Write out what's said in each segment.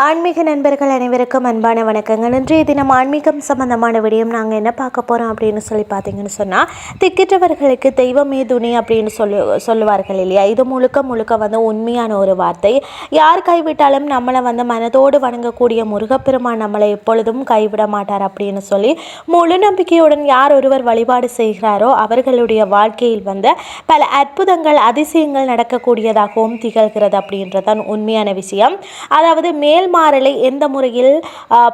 ஆன்மீக நண்பர்கள் அனைவருக்கும் அன்பான வணக்கங்கள். இன்றைய தினம் ஆன்மீகம் சம்பந்தமான விடயம் நாங்கள் என்ன பார்க்க போகிறோம் அப்படின்னு சொல்லி பார்த்தீங்கன்னு சொன்னால் திக்கிட்டவர்களுக்கு தெய்வமே துணி அப்படின்னு சொல்லு சொல்லுவார்கள் இல்லையா? இது முழுக்க முழுக்க வந்து உண்மையான ஒரு வார்த்தை. யார் கைவிட்டாலும் நம்மளை வந்து மனதோடு வணங்கக்கூடிய முருகப்பெருமான் நம்மளை எப்பொழுதும் கைவிட மாட்டார் அப்படின்னு சொல்லி முழு நம்பிக்கையுடன் யார் ஒருவர் வழிபாடு செய்கிறாரோ அவர்களுடைய வாழ்க்கையில் வந்து பல அற்புதங்கள் அதிசயங்கள் நடக்கக்கூடியதாகவும் திகழ்கிறது அப்படின்றதான் உண்மையான விஷயம். அதாவது மேல் மேல்மாறலை எந்த முறையில்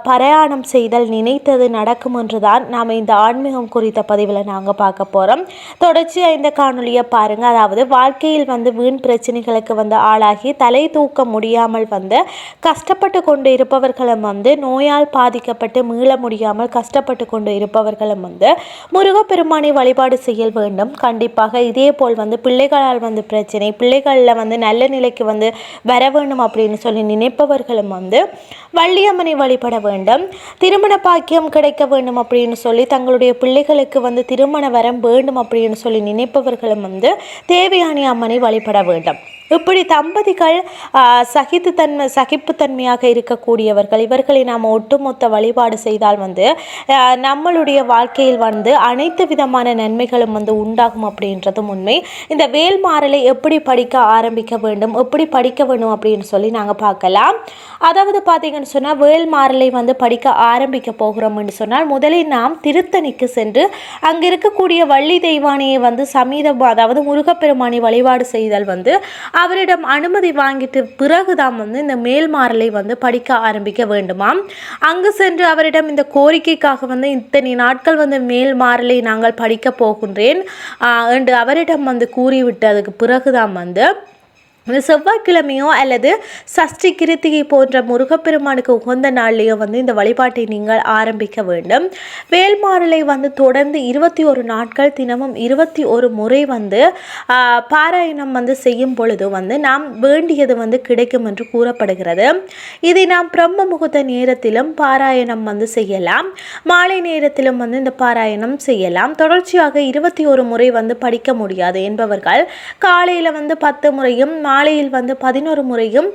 பிரயாணம் செய்தல் நினைத்தது நடக்கும் என்றுதான் நாம் இந்த ஆன்மீகம் குறித்த பதிவில் நாங்கள் பார்க்க போகிறோம் தொடர்ச்சியாக இந்த காணொலியை பாருங்கள் அதாவது வாழ்க்கையில் வந்து வீண் பிரச்சனைகளுக்கு வந்து ஆளாகி தலை தூக்க முடியாமல் வந்து கஷ்டப்பட்டு கொண்டு இருப்பவர்களும் வந்து நோயால் பாதிக்கப்பட்டு மீள முடியாமல் கஷ்டப்பட்டு கொண்டு இருப்பவர்களும் வந்து முருகப்பெருமானை வழிபாடு செய்ய வேண்டும். கண்டிப்பாக இதே போல் வந்து பிள்ளைகளால் வந்து பிரச்சனை பிள்ளைகளில் வந்து நல்ல நிலைக்கு வந்து வர வேண்டும் அப்படின்னு சொல்லி நினைப்பவர்களும் வந்து வள்ளியம்மனை வழிபட வேண்டும் திருமண பாக்கியம் கிடைக்க வேண்டும் அப்படின்னு சொல்லி தங்களுடைய பிள்ளைகளுக்கு வந்து திருமண வரம் வேண்டும் அப்படின்னு சொல்லி நினைப்பவர்களும் வந்து தேவயானி அம்மனை வழிபட வேண்டும். இப்படி தம்பதிகள் சகித்து தன்மை சகிப்புத்தன்மையாக இருக்கக்கூடியவர்கள் இவர்களை நாம் ஒட்டுமொத்த வழிபாடு செய்தால் வந்து நம்மளுடைய வாழ்க்கையில் வந்து அனைத்து விதமான நன்மைகளும் வந்து உண்டாகும் அப்படின்றதும் உண்மை. இந்த வேல்மாறலை எப்படி படிக்க ஆரம்பிக்க வேண்டும் எப்படி படிக்க வேண்டும் அப்படின்னு சொல்லி நாங்கள் பார்க்கலாம். அதாவது பார்த்தீங்கன்னு சொன்னால் வேல்மாறலை வந்து படிக்க ஆரம்பிக்க போகிறோம்னு சொன்னால் முதலில் நாம் திருத்தணிக்கு சென்று அங்கே இருக்கக்கூடிய வள்ளி தெய்வானையை வந்து சமீதம் அதாவது முருகப்பெருமானை வழிபாடு செய்தல் வந்து அவரிடம் அனுமதி வாங்கிட்டு பிறகுதான் வந்து இந்த மேல்மாறலை வந்து படிக்க ஆரம்பிக்க வேண்டுமாம். அங்கு சென்று அவரிடம் இந்த கோரிக்கைக்காக வந்து இத்தனை நாட்கள் வந்து மேல் மாறலை நாங்கள் படிக்க போகின்றேன் என்று அவரிடம் வந்து கூறிவிட்டதுக்கு பிறகுதான் வந்து செவ்வாய்க்கிழமையோ அல்லது சஷ்டி கிருத்திகை போன்ற முருகப்பெருமானுக்கு உகந்த நாள்லேயோ வந்து இந்த வழிபாட்டை நீங்கள் ஆரம்பிக்க வேண்டும். வேல்மாறலை வந்து தொடர்ந்து இருபத்தி ஒரு நாட்கள் தினமும் இருபத்தி ஒரு முறை வந்து பாராயணம் வந்து செய்யும் பொழுது வந்து நாம் வேண்டியது வந்து கிடைக்கும் என்று கூறப்படுகிறது. இதை நாம் பிரம்ம முகூர்த்த நேரத்திலும் பாராயணம் வந்து செய்யலாம். மாலை நேரத்திலும் வந்து இந்த பாராயணம் செய்யலாம். தொடர்ச்சியாக இருபத்தி ஒரு முறை வந்து படிக்க முடியாது என்பவர்கள் காலையில் வந்து பத்து முறையும் மாலையில் வந்து பதினோரு முறையும்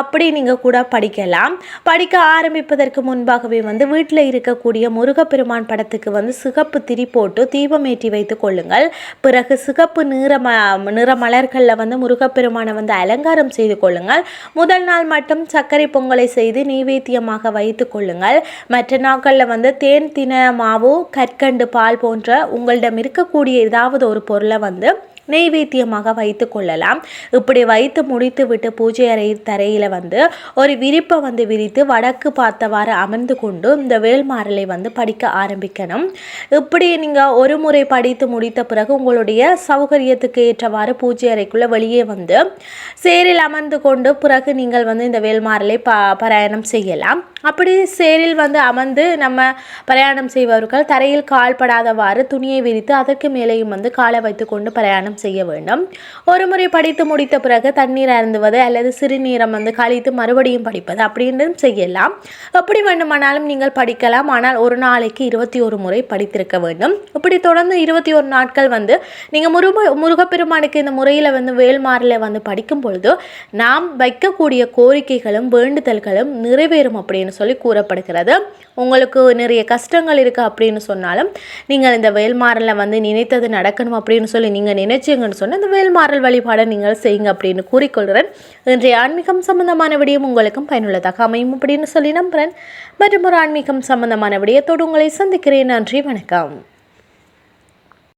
அப்படி நீங்கள் கூட படிக்கலாம். படிக்க ஆரம்பிப்பதற்கு முன்பாகவே வந்து வீட்டில் இருக்கக்கூடிய முருகப்பெருமான் படத்துக்கு வந்து சிகப்பு திரி போட்டு தீபம் ஏற்றி வைத்து கொள்ளுங்கள். பிறகு சிகப்பு நிற ம நிற மலர்களில் வந்து முருகப்பெருமானை வந்து அலங்காரம் செய்து கொள்ளுங்கள். முதல் நாள் மட்டும் சர்க்கரை பொங்கலை செய்து நீவேத்தியமாக வைத்து கொள்ளுங்கள். மற்ற நாட்களில் வந்து தேன் தின மாவு கற்கண்டு பால் போன்ற உங்களிடம் இருக்கக்கூடிய ஏதாவது ஒரு பொருளை வந்து நெய்வேத்தியமாக வைத்து கொள்ளலாம். இப்படி வைத்து முடித்து விட்டு பூஜை அறை தரையில் வந்து ஒரு விரிப்பை வந்து விரித்து வடக்கு பார்த்தவாறு அமர்ந்து கொண்டு இந்த வேல்மாறலை வந்து படிக்க ஆரம்பிக்கணும். இப்படி நீங்கள் ஒரு முறை படித்து முடித்த பிறகு உங்களுடைய சௌகரியத்துக்கு ஏற்றவாறு பூஜை அறைக்குள்ளே வெளியே வந்து சேரில் அமர்ந்து கொண்டு பிறகு நீங்கள் வந்து இந்த வேல்மாறலை ப பிரயாணம் செய்யலாம். அப்படி சேரில் வந்து அமர்ந்து நம்ம பிரயாணம் செய்பவர்கள் தரையில் கால்படாதவாறு துணியை விரித்து அதற்கு மேலேயும் வந்து காலை வைத்து கொண்டு பிரயாணம் செய்ய வேண்டும். ஒரு முறை படித்து முடித்த பிறகு தண்ணீர் அருந்துவது அல்லது சிறுநீரம் வந்து கழித்து மறுபடியும் படிப்பது அப்படின்னு செய்யலாம். எப்படி வேண்டுமானாலும் நீங்கள் படிக்கலாம். ஆனால் ஒரு நாளைக்கு இருபத்தி ஒரு முறை படித்திருக்க வேண்டும். இப்படி தொடர்ந்து இருபத்தி ஒரு நாட்கள் வந்து நீங்கள் முருக முருகப்பெருமானுக்கு இந்த முறையில் வந்து வேல்மாரில் வந்து படிக்கும் பொழுது நாம் வைக்கக்கூடிய கோரிக்கைகளும் வேண்டுதல்களும் நிறைவேறும் அப்படின்னு சொல்லி கூறப்படுகிறது. உங்களுக்கு நிறைய கஷ்டங்கள் இருக்குது அப்படின்னு சொன்னாலும் நீங்கள் இந்த வேல்மாரில் வந்து நினைத்தது நடக்கணும் அப்படின்னு சொல்லி நீங்கள் நினைச்சு நிச்சயங்கன்னு சொன்னால் இந்த வேல்மாறல் வழிபாடை நீங்கள் செய்யுங்க அப்படின்னு கூறிக்கொள்கிறேன். இன்றைய ஆன்மீகம் சம்பந்தமான விடயம் உங்களுக்கும் பயனுள்ளதாக அமையும் அப்படின்னு சொல்லி நம்புகிறேன் மற்றும் ஒரு ஆன்மீகம் சம்பந்தமான விடயத்தோடு உங்களை சந்திக்கிறேன். நன்றி வணக்கம்.